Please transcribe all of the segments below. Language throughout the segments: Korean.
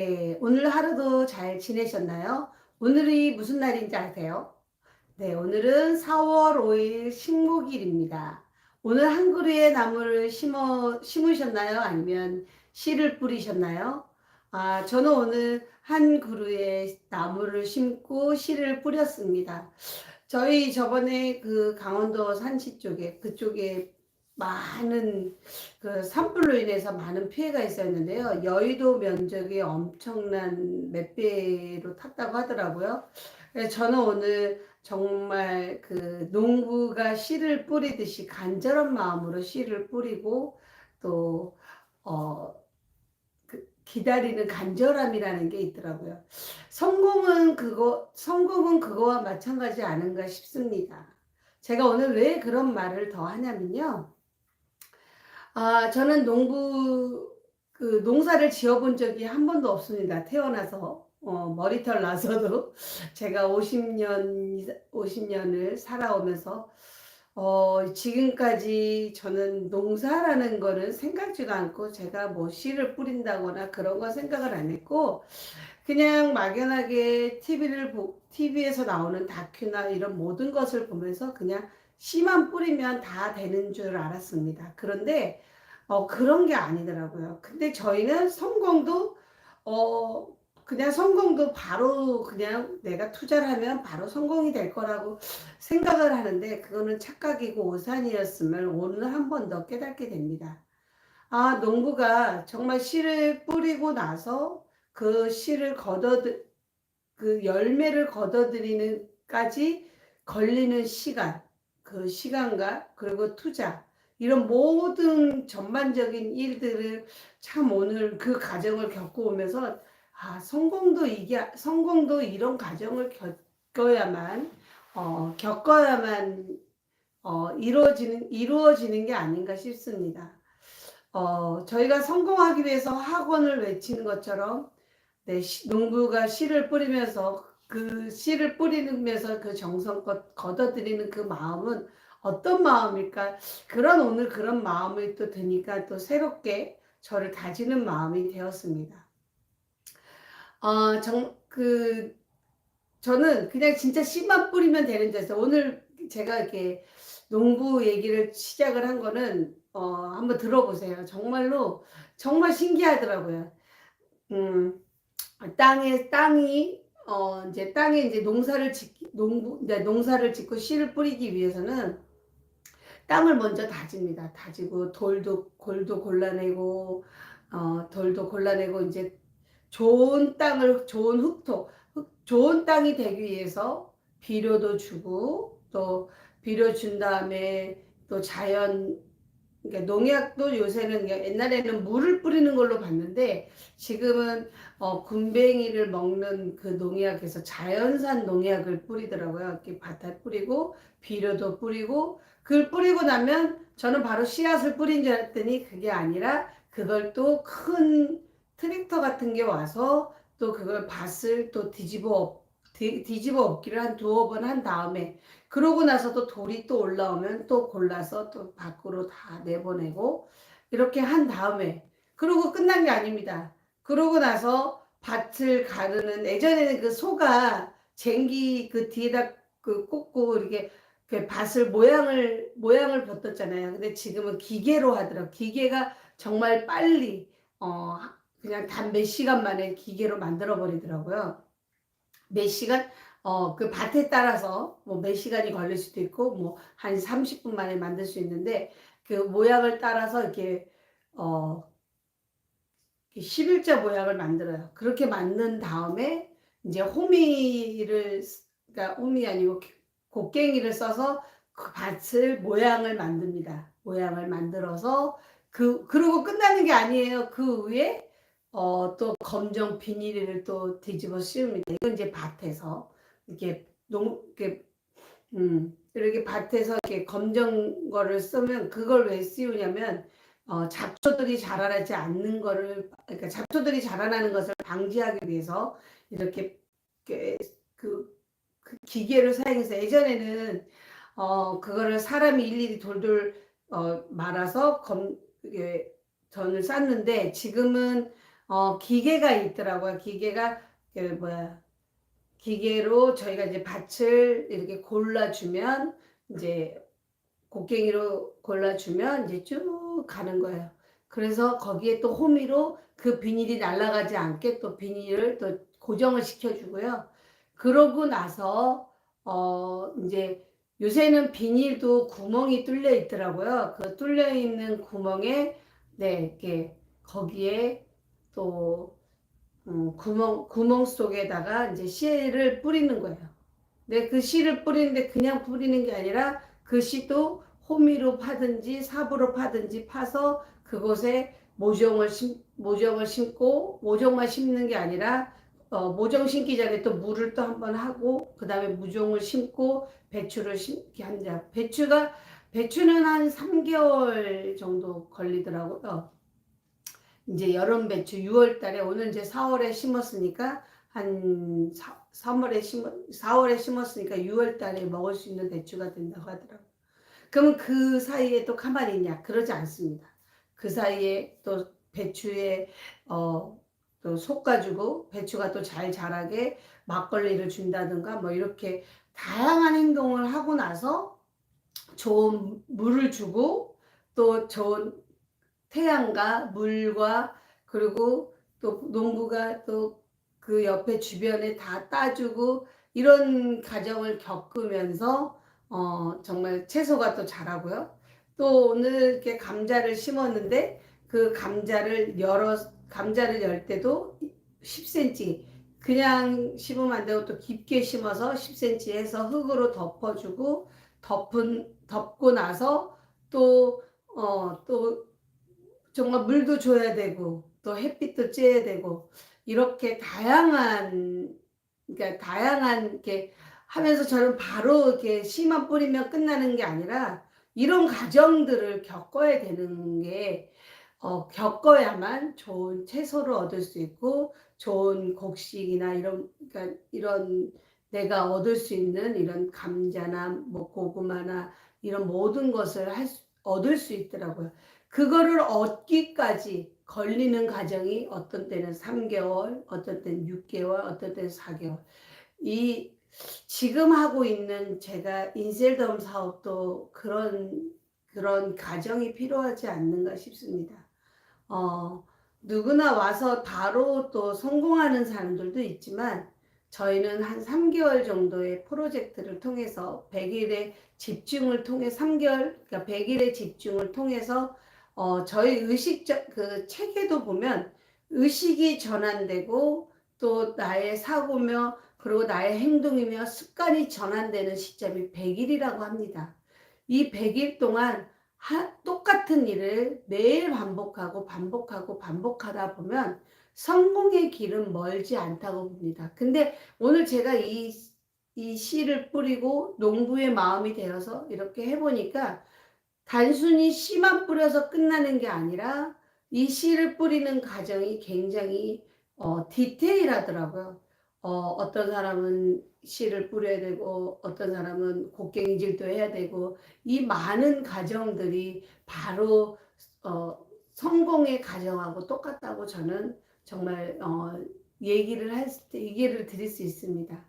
네, 오늘 하루도 잘 지내셨나요? 오늘이 무슨 날인지 아세요? 네, 오늘은 4월 5일 식목일입니다. 오늘 한 그루의 나무를 심어, 심으셨나요? 아니면 씨를 뿌리셨나요? 아, 저는 오늘 한 그루의 나무를 심고 씨를 뿌렸습니다. 저희 저번에 그 강원도 산시 쪽에, 그쪽에 많은 그 산불로 인해서 많은 피해가 있었는데요. 여의도 면적이 엄청난 몇 배로 탔다고 하더라고요. 저는 오늘 정말 그 농부가 씨를 뿌리듯이 간절한 마음으로 씨를 뿌리고 또, 어, 그 기다리는 간절함이라는 게 있더라고요. 성공은 그거, 성공은 그거와 마찬가지 아닌가 싶습니다. 제가 오늘 왜 그런 말을 더 하냐면요. 아, 저는 농부, 그 농사를 지어본 적이 한 번도 없습니다. 태어나서. 어, 머리털 나서도 제가 50년, 50년을 살아오면서, 어, 지금까지 저는 농사라는 거는 생각지도 않고 제가 뭐 씨를 뿌린다거나 그런 거 생각을 안 했고, 그냥 막연하게 TV를 보, TV에서 나오는 다큐나 이런 모든 것을 보면서 그냥 씨만 뿌리면 다 되는 줄 알았습니다. 그런데 어, 그런 게 아니더라고요. 근데 저희는 성공도 어, 그냥 성공도 바로 그냥 내가 투자를 하면 바로 성공이 될 거라고 생각을 하는데 그거는 착각이고 오산이었음을 오늘 한 번 더 깨닫게 됩니다. 아, 농부가 정말 씨를 뿌리고 나서 그 씨를 걷어 그 열매를 걷어들이는까지 걸리는 시간 그 시간과 그리고 투자 이런 모든 전반적인 일들을 참 오늘 그 과정을 겪어오면서 아 성공도 이게 성공도 이런 과정을 겪어야만 어, 겪어야만 어, 이루어지는 이루어지는 게 아닌가 싶습니다. 어, 저희가 성공하기 위해서 학원을 외치는 것처럼 네, 시, 농부가 씨를 뿌리면서 그 씨를 뿌리면서 그 정성껏 걷어들이는 그 마음은 어떤 마음일까? 그런 오늘 그런 마음이 또 드니까 또 새롭게 저를 다지는 마음이 되었습니다. 어, 정, 그, 저는 그냥 진짜 씨만 뿌리면 되는 데서 오늘 제가 이렇게 농부 얘기를 시작을 한 거는, 어, 한번 들어보세요. 정말로, 정말 신기하더라고요. 음, 땅에, 땅이 어, 이제 땅에 이제 농사를 짓, 농부, 이제 농사를 짓고 씨를 뿌리기 위해서는 땅을 먼저 다집니다. 다지고 돌도, 골도 골라내고, 어, 돌도 골라내고, 이제 좋은 땅을, 좋은 흙토, 흙, 좋은 땅이 되기 위해서 비료도 주고, 또 비료 준 다음에 또 자연, 그러니까 농약도 요새는 옛날에는 물을 뿌리는 걸로 봤는데 지금은 어, 군뱅이를 먹는 그 농약에서 자연산 농약을 뿌리더라고요. 이렇게 밭에 뿌리고 비료도 뿌리고 그걸 뿌리고 나면 저는 바로 씨앗을 뿌린 줄 알았더니 그게 아니라 그걸 또 큰 트랙터 같은 게 와서 또 그걸 밭을 또 뒤집어 뒤집어 엎기를 한 두어 번 한 다음에 그러고 나서 또 돌이 또 올라오면 또 골라서 또 밖으로 다 내보내고 이렇게 한 다음에 그러고 끝난 게 아닙니다. 그러고 나서 밭을 가르는 예전에는 그 소가 쟁기 그 뒤에다 그 꽂고 이렇게 그 밭을 모양을 모양을 벗었잖아요. 근데 지금은 기계로 하더라고. 기계가 정말 빨리 어 그냥 단 몇 시간 만에 기계로 만들어 버리더라고요. 몇 시간 어, 그 밭에 따라서 뭐 몇 시간이 걸릴 수도 있고 뭐 한 30분 만에 만들 수 있는데 그 모양을 따라서 이렇게 어 11자 모양을 만들어요. 그렇게 만든 다음에 이제 호미를 그러니까 호미 아니고 곡괭이를 써서 그 밭을 모양을 만듭니다. 모양을 만들어서 그 그러고 끝나는 게 아니에요. 그 위에 어, 또 검정 비닐을 또 뒤집어 씌웁니다. 이건 이제 밭에서 이렇게 농, 이렇게, 음, 이렇게 밭에서 이렇게 검정 거를 쓰면 그걸 왜 씌우냐면, 어, 잡초들이 자라나지 않는 거를, 그러니까 잡초들이 자라나는 것을 방지하기 위해서 이렇게, 이렇게 그, 그 기계를 사용해서 예전에는, 어, 그거를 사람이 일일이 돌돌, 어, 말아서 검, 이게 전을 쌌는데 지금은 어, 기계가 있더라고요. 기계가 그 뭐야 기계로 저희가 이제 밭을 이렇게 골라주면 이제 곡괭이로 골라주면 이제 쭉 가는 거예요. 그래서 거기에 또 호미로 그 비닐이 날아가지 않게 또 비닐을 또 고정을 시켜주고요. 그러고 나서 어 이제 요새는 비닐도 구멍이 뚫려 있더라고요. 그 뚫려 있는 구멍에 네 이렇게 거기에 또 음, 구멍 구멍 속에다가 이제 씨를 뿌리는 거예요. 근데 그 씨를 뿌리는데 그냥 뿌리는 게 아니라 그 씨도 호미로 파든지 삽으로 파든지 파서 그곳에 모종을 심 모종을 심고 모종만 심는 게 아니라 어, 모종 심기 전에 또 물을 또 한번 하고 그 다음에 무종을 심고 배추를 심게 합니다. 배추가 배추는 한 3개월 정도 걸리더라고요. 이제 여름 배추 6월 달에 오늘 이제 4월에 심었으니까 한 4, 3월에 심었 4월에 심었으니까 6월 달에 먹을 수 있는 배추가 된다고 하더라고요. 그러면 그 사이에 또 가만히 있냐? 그러지 않습니다. 그 사이에 또 배추에 어, 또 솎아주고 배추가 또 잘 자라게 막걸리를 준다든가 뭐 이렇게 다양한 행동을 하고 나서 좋은 물을 주고 또 좋은 태양과 물과 그리고 또 농부가 또 그 옆에 주변에 다 따주고 이런 과정을 겪으면서 어 정말 채소가 또 자라고요. 또 오늘 이렇게 감자를 심었는데 그 감자를 열어 감자를 열 때도 10cm 그냥 심으면 안 되고 또 깊게 심어서 10cm 해서 흙으로 덮어주고 덮은 덮고 나서 또 어, 또 정말 물도 줘야 되고 또 햇빛도 쬐야 되고 이렇게 다양한 그러니까 다양한 이렇게 하면서 저는 바로 이렇게 씨만 뿌리면 끝나는 게 아니라 이런 과정들을 겪어야 되는 게 어, 겪어야만 좋은 채소를 얻을 수 있고 좋은 곡식이나 이런 그러니까 이런 내가 얻을 수 있는 이런 감자나 뭐 고구마나 이런 모든 것을 할 수, 얻을 수 있더라고요. 그거를 얻기까지 걸리는 과정이 어떤 때는 3개월, 어떤 때는 6개월, 어떤 때는 4개월. 이 지금 하고 있는 제가 인셀덤 사업도 그런 그런 과정이 필요하지 않는가 싶습니다. 어, 누구나 와서 바로 또 성공하는 사람들도 있지만 저희는 한 3개월 정도의 프로젝트를 통해서 100일의 집중을 통해 3개월 그러니까 100일의 집중을 통해서 어, 저희 의식적 그 책에도 보면 의식이 전환되고 또 나의 사고며 그리고 나의 행동이며 습관이 전환되는 시점이 100일이라고 합니다. 이 100일 동안 하, 똑같은 일을 매일 반복하고 반복하고 반복하다 보면 성공의 길은 멀지 않다고 봅니다. 근데 오늘 제가 이, 이 씨를 뿌리고 농부의 마음이 되어서 이렇게 해보니까 단순히 씨만 뿌려서 끝나는 게 아니라 이 씨를 뿌리는 과정이 굉장히 어, 디테일하더라고요. 어, 어떤 사람은 씨를 뿌려야 되고 어떤 사람은 곡괭이질도 해야 되고 이 많은 과정들이 바로 어, 성공의 과정하고 똑같다고 저는 정말 어, 얘기를 할 때 얘기를 드릴 수 있습니다.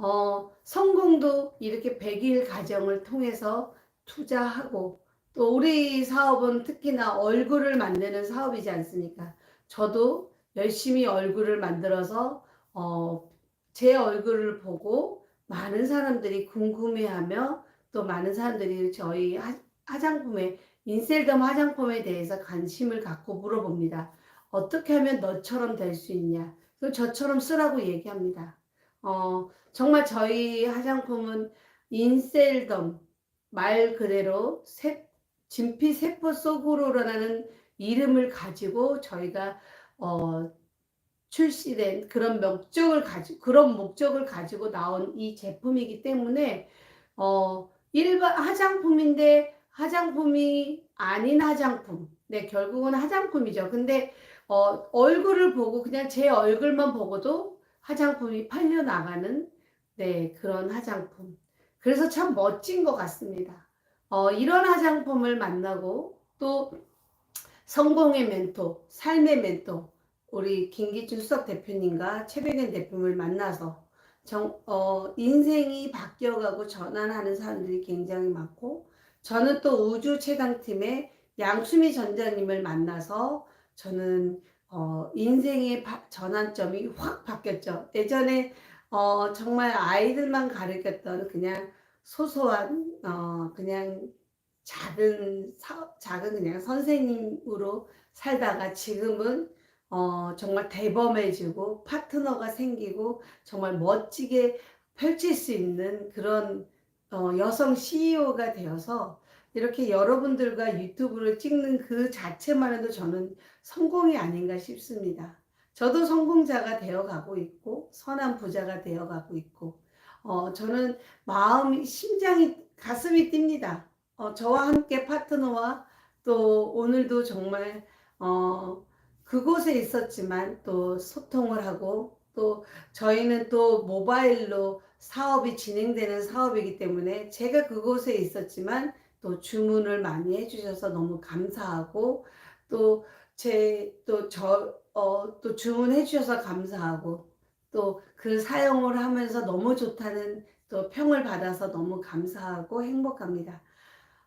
어, 성공도 이렇게 100일 과정을 통해서 투자하고 또 우리 사업은 특히나 얼굴을 만드는 사업이지 않습니까? 저도 열심히 얼굴을 만들어서 어, 제 얼굴을 보고 많은 사람들이 궁금해하며 또 많은 사람들이 저희 화장품에 인셀덤 화장품에 대해서 관심을 갖고 물어봅니다. 어떻게 하면 너처럼 될 수 있냐? 그 저처럼 쓰라고 얘기합니다. 어, 정말 저희 화장품은 인셀덤 말 그대로 세, 진피세포 속으로라는 이름을 가지고 저희가 어, 출시된 그런 목적을 가지 그런 목적을 가지고 나온 이 제품이기 때문에 어, 일반 화장품인데 화장품이 아닌 화장품. 네, 결국은 화장품이죠. 근데 어, 얼굴을 보고 그냥 제 얼굴만 보고도 화장품이 팔려 나가는 네, 그런 화장품. 그래서 참 멋진 것 같습니다. 어, 이런 화장품을 만나고 또 성공의 멘토, 삶의 멘토, 우리 김기춘 수석 대표님과 최백현 대표님을 만나서 정, 어, 인생이 바뀌어가고 전환하는 사람들이 굉장히 많고 저는 또 우주 최강팀의 양수미 전자님을 만나서 저는 어, 인생의 바, 전환점이 확 바뀌었죠. 예전에 어, 정말 아이들만 가르쳤던 그냥 소소한 어, 그냥 작은 사, 작은 그냥 선생님으로 살다가 지금은 어, 정말 대범해지고 파트너가 생기고 정말 멋지게 펼칠 수 있는 그런 어, 여성 CEO가 되어서 이렇게 여러분들과 유튜브를 찍는 그 자체만 해도 저는 성공이 아닌가 싶습니다. 저도 성공자가 되어 가고 있고 선한 부자가 되어 가고 있고 어, 저는 마음이 심장이 가슴이 뜁니다. 어, 저와 함께 파트너와 또 오늘도 정말 어, 그곳에 있었지만 또 소통을 하고 또 저희는 또 모바일로 사업이 진행되는 사업이기 때문에 제가 그곳에 있었지만 또 주문을 많이 해주셔서 너무 감사하고 또 제 또 저 어 또 주문해 주셔서 감사하고 또 그 사용을 하면서 너무 좋다는 또 평을 받아서 너무 감사하고 행복합니다.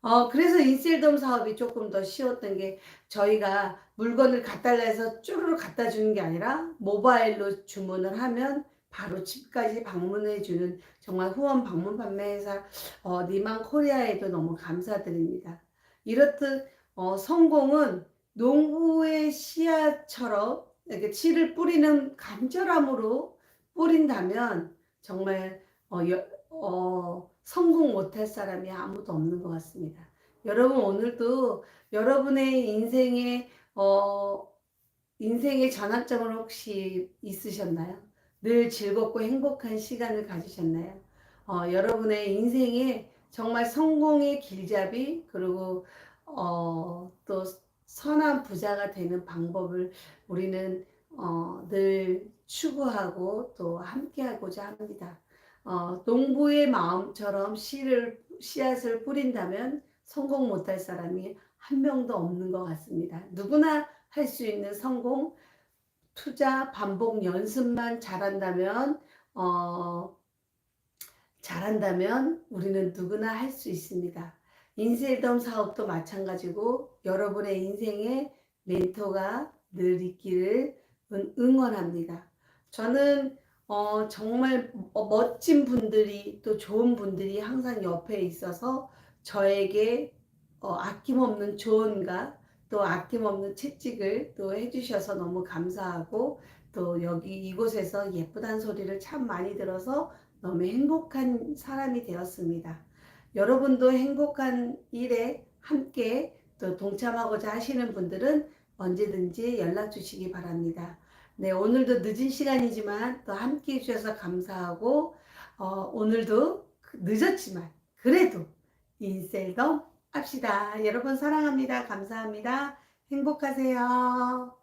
어, 그래서 인셀덤 사업이 조금 더 쉬웠던 게 저희가 물건을 갖다 달라 해서 쭈루루 갖다 주는 게 아니라 모바일로 주문을 하면 바로 집까지 방문해 주는 정말 후원 방문 판매회사 어, 니만 코리아에도 너무 감사드립니다. 이렇듯 어, 성공은 농부의 씨앗처럼 이렇게 씨를 뿌리는 간절함으로 뿌린다면 정말 어, 여, 어, 성공 못할 사람이 아무도 없는 것 같습니다. 여러분 오늘도 여러분의 인생에 어, 인생의 전환점을 혹시 있으셨나요? 늘 즐겁고 행복한 시간을 가지셨나요? 어, 여러분의 인생에 정말 성공의 길잡이 그리고 어, 또 선한 부자가 되는 방법을 우리는 어, 늘 추구하고 또 함께하고자 합니다. 어, 농부의 마음처럼 씨를 씨앗을 뿌린다면 성공 못할 사람이 한 명도 없는 것 같습니다. 누구나 할 수 있는 성공, 투자, 반복, 연습만 잘한다면 어, 잘한다면 우리는 누구나 할 수 있습니다. 인셀덤 사업도 마찬가지고 여러분의 인생에 멘토가 늘 있기를 응원합니다. 저는 어, 정말 어, 멋진 분들이 또 좋은 분들이 항상 옆에 있어서 저에게 어, 아낌없는 조언과 또 아낌없는 채찍을 또 해주셔서 너무 감사하고 또 여기 이곳에서 예쁘단 소리를 참 많이 들어서 너무 행복한 사람이 되었습니다. 여러분도 행복한 일에 함께 또 동참하고자 하시는 분들은 언제든지 연락 주시기 바랍니다. 네, 오늘도 늦은 시간이지만 또 함께 해주셔서 감사하고, 어, 오늘도 늦었지만, 그래도 인셀덤 합시다. 여러분 사랑합니다. 감사합니다. 행복하세요.